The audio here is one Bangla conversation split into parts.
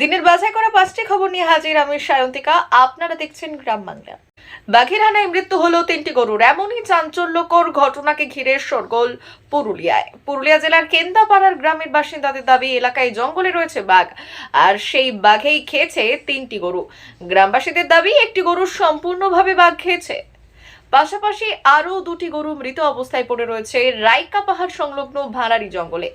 দিনের বাছাই করা পাঁচটি খবর নিয়ে হাজির আমি সায়ন্তিকা। আপনারা দেখছেন গ্রাম বাংলা। বাঘের হানায় মৃত্যু হলো তিনটি গরুর। এমনই চাঞ্চল্যকর ঘটনাকে ঘিরে সরগোল পুরুলিয়ায়। পুরুলিয়া জেলার কেন্দাপাড়ার গ্রামের বাসিন্দাদের দাবি, এলাকায় জঙ্গলে রয়েছে বাঘ, আর সেই বাঘেই খেয়েছে তিনটি গরু। গ্রামবাসীদের দাবি, একটি গরু সম্পূর্ণভাবে বাঘ খেয়েছে। পাশাপাশি আরও দুটি গরু মৃত অবস্থায় পড়ে রয়েছে রাইকা পাহাড় সংলগ্ন ভাড়ারি জঙ্গলে।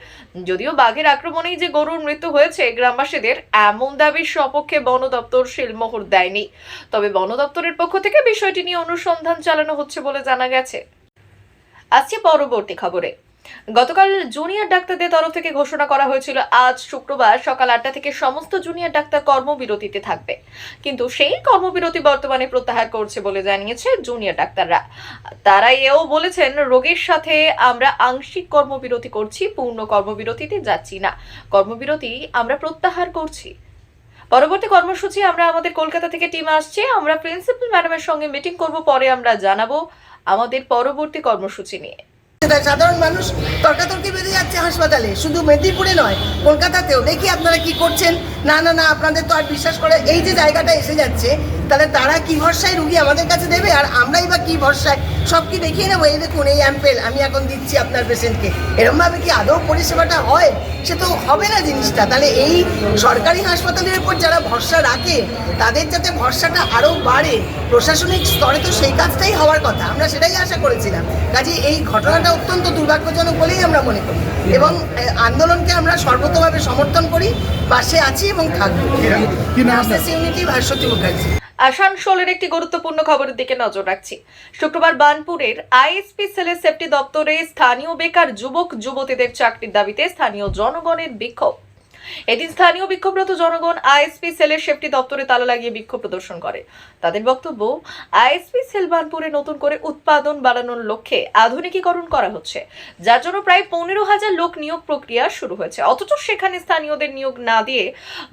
যদিও বাঘের আক্রমণেই যে গরুর মৃত্যু হয়েছে, গ্রামবাসীদের এমন দাবির সপক্ষে বন দপ্তর শিলমোহর দেয়নি। তবে বন দপ্তরের পক্ষ থেকে বিষয়টি নিয়ে অনুসন্ধান চালানো হচ্ছে বলে জানা গেছে। আসছে পরবর্তী খবরে। গতকাল জুনিয়র ডাক্তারদের তরফ থেকে ঘোষণা করা হয়েছিল, আজ শুক্রবার সকাল আটটা থেকে সমস্ত জুনিয়র ডাক্তার কর্মবিরতিতে থাকবে। কিন্তু সেই কর্মবিরতি বর্তমানে প্রত্যাহার করছে বলে জানিয়েছে জুনিয়র ডাক্তাররা। তারা এও বলেছেন, রোগীর সাথে আমরা আংশিক কর্মবিরতি করছি, পূর্ণ কর্মবিরতিতে যাচ্ছি না। কর্মবিরতি আমরা প্রত্যাহার করছি। পরবর্তী কর্মসূচি আমরা আমাদের কলকাতা থেকে টিম আসছে, আমরা প্রিন্সিপাল ম্যাডামের সঙ্গে মিটিং করব, পরে আমরা জানাব আমাদের পরবর্তী কর্মসূচি নিয়ে। সাধারণ মানুষ তর্কাতর্কি বেঁধে যাচ্ছে হাসপাতালে। শুধু মেদিনীপুরে নয়, কলকাতাতেও। দেখি আপনারা কি করছেন? না না না, আপনাদের তো আর বিশ্বাস করে এই যে জায়গাটা এসে যাচ্ছে তাহলে তারা কি ভরসায় রুগী আমাদের কাছে দেবে? আর আমরাই বা কি ভরসায়? সব কি দেখিয়ে নেব? এই দেখুন এই অ্যাম্পেল আমি এখন দিচ্ছি আপনার পেশেন্টকে এরমভাবে কি আদৌ পরিষেবাটা হয়? সে তো হবে না জিনিসটা। তাহলে এই সরকারি হাসপাতালের উপর যারা ভরসা রাখে তাদের যাতে ভরসাটা আরও বাড়ে প্রশাসনিক স্তরে তো সেই কাজটাই হওয়ার কথা। আমরা সেটাই আশা করেছিলাম। কাজে এই ঘটনাটা অত্যন্ত দুর্ভাগ্যজনক বলেই আমরা মনে করি। এবং আন্দোলনকে আমরা সর্বতভাবে সমর্থন করি পাশে আছি এবং থাকব। ইউনিটি ভাস্বতী মুখার্জি আসানসোলের একটি গুরুত্বপূর্ণ খবরের দিকে নজর রাখছি। শুক্রবার বানপুরের আইএসপি সেলের সেফটি দপ্তরে স্থানীয় বেকার যুবক, যুবতীদের চাকরির দাবিতে স্থানীয় জনগণের বিক্ষোভ। এদিন স্থানীয় বিক্ষোভরত জনগণ আইএসপি সেলের সেফটি দপ্তরে তালা লাগিয়ে বিক্ষোভ প্রদর্শন করে। তাদের বক্তব্য, আইএসপি সেল বানপুরে নতুন করে উৎপাদন বাড়ানোর লক্ষ্যে আধুনিকীকরণ করা হচ্ছে, যার জন্য প্রায় পনেরো হাজার লোক নিয়োগ প্রক্রিয়া শুরু হয়েছে। অথচ সেখানে স্থানীয়দের নিয়োগ না দিয়ে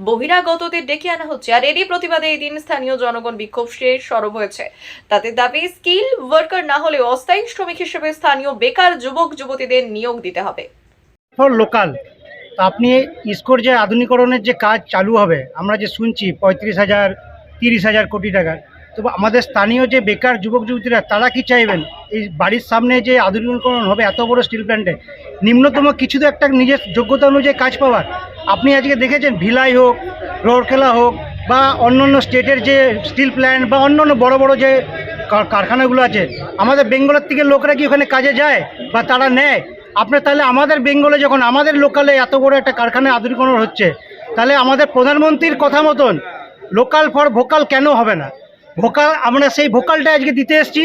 বহিরাগতদের ডেকে আনা হচ্ছে। আর এরই প্রতিবাদে এই দিন স্থানীয় জনগণ বিক্ষোভ শেষ সরব হয়েছে। তাদের দাবি, স্কিল ওয়ার্কার না হলেও অস্থায়ী শ্রমিক হিসেবে স্থানীয় বেকার যুবক যুবতীদের নিয়োগ দিতে হবে। ফর লোকাল তা আপনি ইস্কোর যে আধুনিকরণের যে কাজ চালু হবে, আমরা যে শুনছি পঁয়ত্রিশ হাজার, তিরিশ হাজার কোটি টাকার তো আমাদের স্থানীয় যে বেকার যুবক যুবতীরা, তারা কি চাইবেন? এই বাড়ির সামনে যে আধুনিকরণ হবে এত বড় স্টিল প্ল্যান্টে, নিম্নতম কিছু তো একটা নিজের যোগ্যতা অনুযায়ী কাজ পাওয়ার। আপনি আজকে দেখেছেন ভিলাই হোক, রোরকেলা হোক, বা অন্যান্য স্টেটের যে স্টিল প্ল্যান্ট, বা অন্যান্য বড় বড় যে কারখানাগুলো আছে, আমাদের বেঙ্গলের থেকে লোকরা কি ওখানে কাজে যায়, বা তারা নেয়? আপনার তাহলে আমাদের বেঙ্গলে যখন আমাদের লোকালে এত বড় একটা কারখানায় আধুনিকরণ হচ্ছে, তাহলে আমাদের প্রধানমন্ত্রীর কথা মতন লোকাল ফর ভোকাল কেন হবে না? ভোকাল, আমরা সেই ভোকালটা আজকে দিতে এসেছি।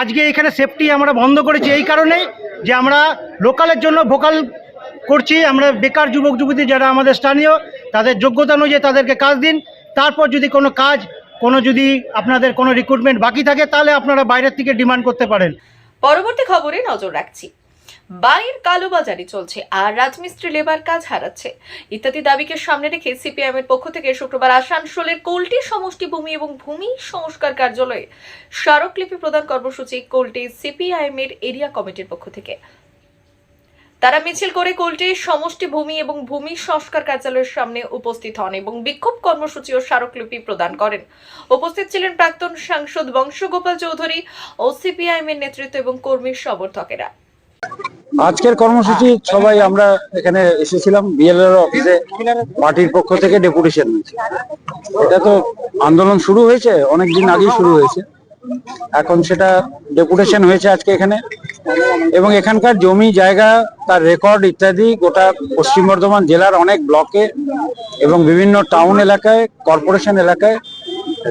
আজকে এখানে সেফটি আমরা বন্ধ করেছি এই কারণেই যে আমরা লোকালের জন্য ভোকাল করছি। আমরা বেকার যুবক, যুবতী যারা আমাদের স্থানীয়, তাদের যোগ্যতা অনুযায়ী তাদেরকে কাজ দিন। তারপর যদি কোনো কাজ, কোনো যদি আপনাদের কোনো রিক্রুটমেন্ট বাকি থাকে, তাহলে আপনারা বাইরের থেকে ডিমান্ড করতে পারেন। পরবর্তী খবরে নজর রাখছি। বাড়ির কালোবাজারি চলছে আর রাজমিস্ত্রি লেবার কাজ হারাচ্ছে। ইত্যাদি দাবিকে সামনে রেখে সিপিআইএম এর পক্ষ থেকে শুক্রবার আসানসোলের কোল্টি সমষ্টি ভূমি এবং ভূমি সংস্কার কার্যালয়ে স্মারকলিপি প্রদান কর্মসূচি কোল্টি সিপিআইএম এর এরিয়া কমিটির পক্ষ থেকে। তারা মিছিল করে কোল্টির সমষ্টি ভূমি এবং ভূমি সংস্কার কার্যালয়ের সামনে উপস্থিত হন এবং বিক্ষোভ কর্মসূচি ও স্মারকলিপি প্রদান করেন। উপস্থিত ছিলেন প্রাক্তন সাংসদ বংশগোপাল চৌধুরী ও সিপিআইএম এর নেতৃত্ব এবং কর্মী সমর্থকেরা। আজকের কর্মসূচি সবাই আমরা এখানে এসেছিলাম বিএলআর অফিসে পার্টির পক্ষ থেকে ডেপুটেশন হয়েছে এটা তো আন্দোলন শুরু হয়েছে অনেক দিন আগেই শুরু হয়েছে। এখন সেটা ডেপুটেশন হয়েছে আজকে এখানে। এবং এখানকার জমি জায়গা তার রেকর্ড ইত্যাদি গোটা পশ্চিম বর্ধমান জেলার অনেক ব্লকে এবং বিভিন্ন টাউন এলাকায় কর্পোরেশন এলাকায়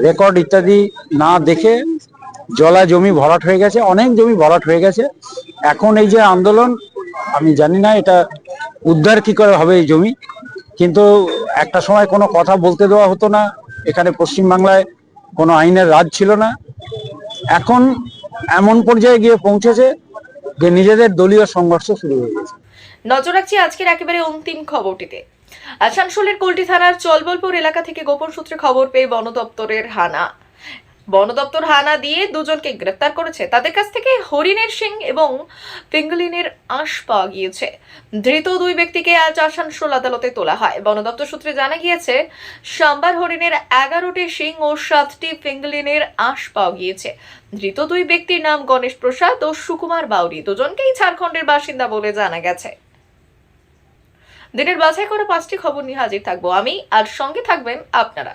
রেকর্ড ইত্যাদি না দেখে জলা জমি ভরাট হয়ে গেছে, অনেক জমি ভরাট হয়ে গেছে। এখন এই যে আন্দোলন, আমি জানি না এটা উদ্ধার কি করে হবে এই জমি, কিন্তু একটা সময় কোনো কথা বলতে দেওয়া হতো না, এখানে পশ্চিমবাংলায় কোনো আইনের রাজ ছিল না। এখন এমন পর্যায়ে গিয়ে পৌঁছেছে যে নিজেদের দলীয় সংঘর্ষ শুরু হয়ে গেছে। নজর রাখছি আজকের একেবারে অন্তিম খবরটিতে। আসানসোলের কোল্টি থানার চলবলপুর এলাকা থেকে গোপন সূত্রে খবর পেয়ে বন দপ্তরের হানা। বন দপ্তর হানা দিয়ে দুজনকে গ্রেফতার করেছে। তাদের কাছ থেকে হরিণের শিং এবং পিঙ্গলিনের আঁশ পাওয়া গিয়েছে। ধৃত দুই ব্যক্তিকে আজ আসানসোল আদালতে তোলা হয়। বন দপ্তর সূত্রে জানা গিয়েছে, সাম্বার হরিণের এগারোটি শিং ও সাতটি পিঙ্গলিনের আঁশ পাওয়া গিয়েছে। ধৃত দুই ব্যক্তির নাম গণেশ প্রসাদ ও সুকুমার বাউরি। দুজনকেই ঝাড়খণ্ডের বাসিন্দা বলে জানা গেছে। দিনের বাছাই করা পাঁচটি খবর নিয়ে হাজির থাকব আমি। আর সঙ্গে থাকবেন আপনারা।